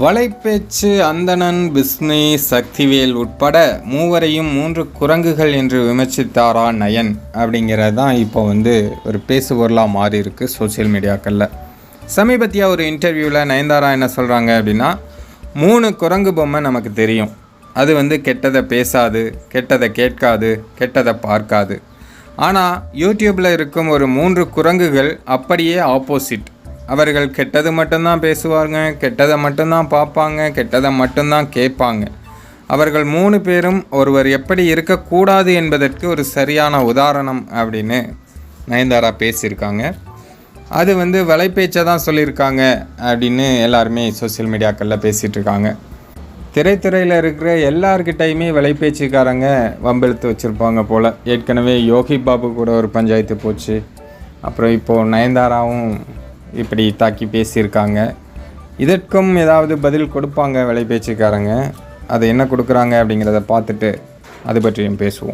வலைப்பேச்சு அந்தணன் பிஸ்னி சக்திவேல் உட்பட மூவரையும் மூன்று குரங்குகள் என்று விமர்சித்தாரா நயன் அப்படிங்கிறது தான் இப்போ வந்து ஒரு பேசுபொருளாக மாறி இருக்கு சோஷியல் மீடியாக்களில் சமீபத்திய ஒரு இன்டர்வியூவில் நயன்தாரா என்ன சொல்கிறாங்க அப்படின்னா மூணு குரங்கு பொம்மை நமக்கு தெரியும். அது வந்து கெட்டதை பேசாது கெட்டதை கேட்காது கெட்டதை பார்க்காது. ஆனால் யூடியூப்பில் இருக்கும் ஒரு மூன்று குரங்குகள் அப்படியே ஆப்போசிட் அவர்கள் கெட்டது மட்டும்தான் பேசுவாங்க கெட்டதை மட்டும்தான் பார்ப்பாங்க கெட்டதை மட்டும்தான் கேட்பாங்க. அவர்கள் மூணு பேரும் ஒருவர் எப்படி இருக்கக்கூடாது என்பதற்கு ஒரு சரியான உதாரணம் அப்படின்னு நயன்தாரா பேசியிருக்காங்க. அது வந்து வலைப்பேச்சை தான் சொல்லியிருக்காங்க அப்படின்னு எல்லாருமே சோஷியல் மீடியாக்களில் பேசிகிட்டு இருக்காங்க திரைத்துறையில் இருக்கிற எல்லார்கிட்டையுமே விலைப்பேச்சுக்காரங்க வம்பெழுத்து வச்சுருப்பாங்க போல். ஏற்கனவே யோகி பாபு கூட ஒரு பஞ்சாயத்து போச்சு. அப்புறம் இப்போது நயன்தாராவும் இப்படி தாக்கி பேசியிருக்காங்க. இதற்கும் ஏதாவது பதில் கொடுப்பாங்க விலைப்பேச்சுக்காரங்க அது என்ன கொடுக்குறாங்க அப்படிங்கிறத பார்த்துட்டு அது பற்றியும் பேசுவோம்.